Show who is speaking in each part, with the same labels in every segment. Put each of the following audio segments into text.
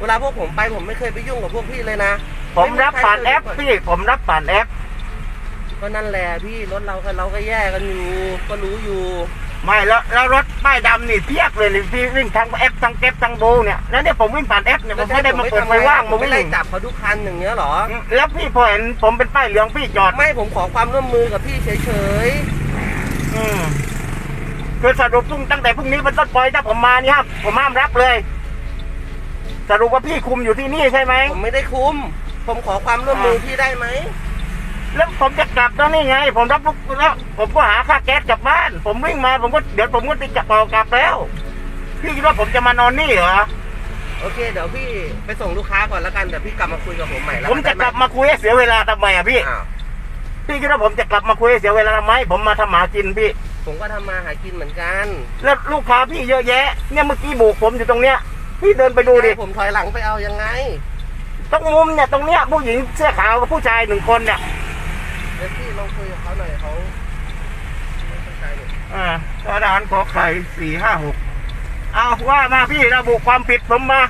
Speaker 1: เวลาพวกผมไปผมไม่เคยไปยุ่งกับพวกพี่เลยนะ
Speaker 2: ผมรับผ่านแอปพี่ผมรับผ่านแอป
Speaker 1: ก็นั่นแหละพี่รถเรากับเราก็แย่กันอยู่ก็รู้อยู่
Speaker 2: ไม่แล้วแล้วรถป้ายดำนี่เพียบเลยนี่พี่วิ่งทั้งแอปทั้งเก็บทั้งโบเนี่ยแล้วเนี่ยผมวิ่งผ่านแอปเนี่ยผมไม่ได้มาเปิดไฟว่าง
Speaker 1: ผ
Speaker 2: มาม
Speaker 1: ไม่
Speaker 2: วิ่ง
Speaker 1: ไล่จับเขาทุกคันอย่างเงี้ยเหรอ
Speaker 2: แล้วพี่พอเห็นผมเป็นป้ายเหลืองพี่จอด
Speaker 1: ไม่ผมขอความร่วมมือกับพี่เฉย
Speaker 2: อืมคือสรุปพรุ่งตั้งแต่พรุ่งนี้เป็นต้นไปถ้าผมมานี่ครับผมห้ามรับเลย สรุปว่าพี่คุมอยู่ที่นี่ใช่ไหม
Speaker 1: ๆผมไม่ได้คุม ผมขอความร่วมมือพี่ได้ไหม
Speaker 2: แล้วผมจะกลับแล้วนี่ไง ผมรับลูกแล้วผมก็หาค่าแก๊สกลับบ้าน ผมวิ่งมาผมก็เดี๋ยวผมก็ติดจับกลับแล้ว พี่คิดว่าผมจะมานอนนี่เหรอ
Speaker 1: โอเคเดี๋ยวพี่ไปส่งลูกค้าก่อนแล้วกันเดี๋ยวพี่กลับมาคุยกับผมใหม่แล้ว
Speaker 2: ผมจะกลับมาคุยให้เสียเวลาทำไมอะพี่
Speaker 1: อ้าว
Speaker 2: พี่คิดว่าผมจะกลับมาคุยให้เสียเวลาทำไมผมมาทำหมากินพี่
Speaker 1: ผมก็ทำมาหากินเหมือนกัน
Speaker 2: แล้วลูกค้าพี่เยอะแยะ เนี่ยเมื่อกี้โบกผมอยู่ตรงเนี้ย พี่เดินไปดูดิ
Speaker 1: ผมถอยหลังไปเอายังไง
Speaker 2: ตรงมุมเนี่ยตรงเนี้ยผู้หญิงเสื้อขาวกับผู้ชายหนึ่งคนเนี่ย
Speaker 1: เดี๋ยวพี่ลองคุยกับเขาหน่อยเขาไม่เข้าใจเนี่ย
Speaker 2: อ่าทหารขอไข่สี่ห้าหกเอาว่ามาพี่ระบุความผิดผมมา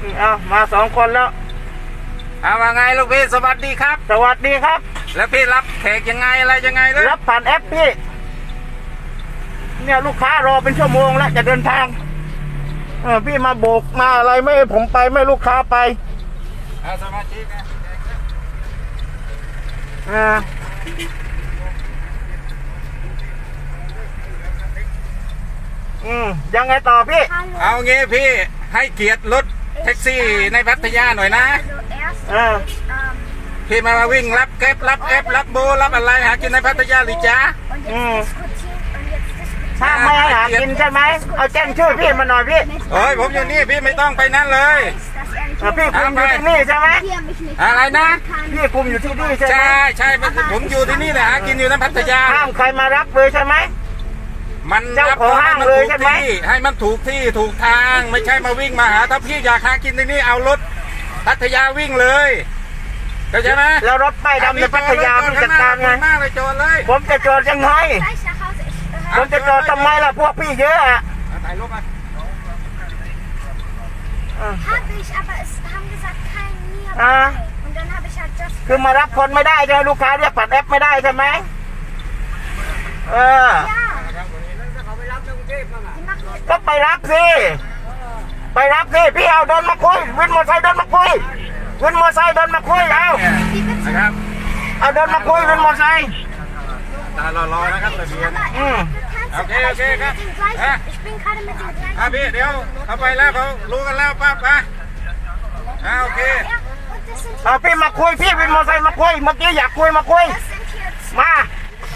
Speaker 2: อืมเอามาสองคนแล้ว
Speaker 3: เอาว่าไงลูกพี่สวัสดีครับ
Speaker 2: สวัสดีครับ
Speaker 3: แล้วพี่รับแขกยังไงอะไรยังไงเลย
Speaker 2: รับผ่านแอปพี่ เนี่ยลูกค้ารอเป็นชั่วโมงแล้วจะเดินทางเออพี่มาโบกมาอะไรไม่ให้ผมไปไม่ให้ลูกค้าไป
Speaker 3: เอาสมาชิกนะ
Speaker 2: อ่าอืมยังไงต่อพี่
Speaker 3: เอางี้พี่ให้เกียรติรถแท็กซี่ในพัทยาหน่อยนะ
Speaker 2: อ่า
Speaker 3: พี่มาวิ่งรับแก๊ปรับแอปรับโบรับอะไรหากินในพัทยาหรือจ๊ะ
Speaker 2: ถ้าไม่ให้หากินใช่ไหมเอาแจ้งชื่อพี่มาหน่อยพี่
Speaker 3: เอ้ยผมอยู่นี่พี่ไม่ต้องไปนั่นเลย
Speaker 2: อ่าพี่คุมอยู่ที่นี่ใช่ไหม
Speaker 3: อะไรนะ
Speaker 2: พี่คุมอยู่ที่นี่ใช่ไหม
Speaker 3: ใช่ใช่ผมอยู่ที่นี่แหละหากินอยู่ในพัทยา
Speaker 2: ห้ามใครมารับเลยใช่ไหม
Speaker 3: มัน
Speaker 2: เจ้า
Speaker 3: รับ
Speaker 2: ของห้างเลยใช่ไหม
Speaker 3: ที่ให้มันถูกที่ถูกทางไม่ใช่มาวิ่งมาหาถ้าพี่อยากหากินที่นี่เอารถพัทยาวิ่งเลยเข้าใจไหม
Speaker 2: แล้วรถป้ายดำในพัทยาพี่จัดการไง
Speaker 3: มากเลยโจรเลย
Speaker 2: ผมจะจอดยังไง ผมจะจอดทำไมล่ะพวกพี่เยอะอะ
Speaker 3: ถ่ายรูปมา
Speaker 4: Habe ich, aber es haben gesagt, kein mir.
Speaker 2: Ah.
Speaker 4: Und dann habe ich halt just.
Speaker 2: คือมารับคนไม่ได้ใช่ไหมลูกค้าเรียกผ่านแอปไม่ได้ใช่ไหมเออ
Speaker 4: Ja. Die machen jetzt
Speaker 2: ก็ไปรับสิ ไปรับสิ พี่เอาเดินมาคุย วินมอเตอร์ไซค์เดินมาคุย วินมอเตอร์ไซค์เดินมาคุยเอา
Speaker 4: wie bitte?
Speaker 3: นะครับ
Speaker 2: เอาเดินมาคุยวินมอเตอร์ไซค์
Speaker 3: ตารอๆนะครับทะเบียน
Speaker 4: Aber
Speaker 2: Mm.
Speaker 4: er hat gecancelt,
Speaker 3: Okay,
Speaker 4: aber ich
Speaker 3: okay,
Speaker 4: bin
Speaker 3: okay.
Speaker 4: mit dem gleichen.
Speaker 3: Ah.
Speaker 4: Ich bin gerade mit dem gleichen.
Speaker 3: อะพี่เดี๋ยวเขาไปแล้วเขารู้กันแล้วปั๊บอะอะโอเค
Speaker 4: Ja, und das sind
Speaker 2: เอาพี่มาคุยพี่วินมอเตอร์ไซค์มาคุยเมื่อกี้อยากคุยมาคุย
Speaker 4: das sind hier zwei
Speaker 2: มา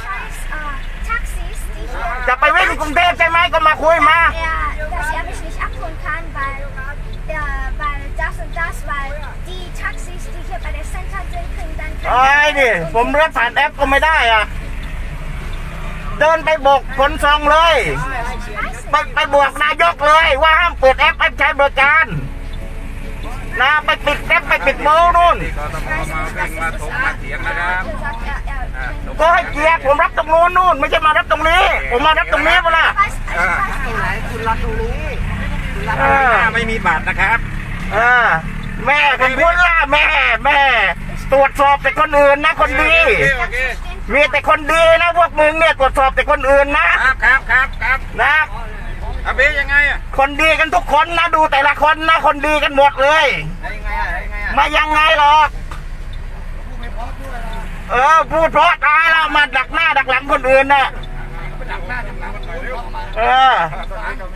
Speaker 4: scheiß äh, Taxis, die hier.
Speaker 2: จะไปวิ่งกรุงเทพใช่ไหมก็มาคุยมา
Speaker 4: Er, dass er mich nicht abholen kann, weil, ja, weil das und das, weil die Taxis, die hier bei der Center sind, kriegen dann
Speaker 2: ไอ้ดิผมเรียกผ่านแอปก็ไม่ได้อะ เดินไปบอกขนซองเลย ไปไปบวกนายกเลย ว่าห้ามเปิดแอปให้ใช้บริการนะไปปิดแอปไปปิดโมนู่น
Speaker 3: ที่กทมมาวิ่งมาถกมาเถียงนะครับ
Speaker 4: gesagt, er, er bringt
Speaker 2: ก็ให้เกียรติผมรับตรงนู้นนู่น ไม่ใช่มารับตรงนี้ ผมมารับตรงนี้เปะล่า
Speaker 4: weiß, ich weiß,
Speaker 1: คุณรับตรงนี้คุณรับ
Speaker 2: เออ
Speaker 3: ไม่มีบัตรนะครับ
Speaker 2: เออแม่ผมพูดล่ะแม่ แม่ ตรวจสอบแต่คนอื่นนะคนดี
Speaker 3: โอเคโอเค
Speaker 2: มีแต่คนดีนะพวกมึงเนี่ยตรวจสอบแต่คนอื่นนะ ครับ
Speaker 3: ครับครับครับ
Speaker 2: นะ
Speaker 3: เอาพี่ยังไงอะ
Speaker 2: คนดีกันทุกคนนะดูแต่ละคนนะคนดีกันหมดเลย
Speaker 3: ยังไงอะยังไงอะ
Speaker 2: ไมายังไงหรอกเออพูดเพราะตายแล้วมาดักหน้าดักหลังคนอื่นน่ะ
Speaker 3: ดักหน้าดักหลังมันหน่อยเร็ว
Speaker 2: เออ
Speaker 3: ตอนนี้ก็มี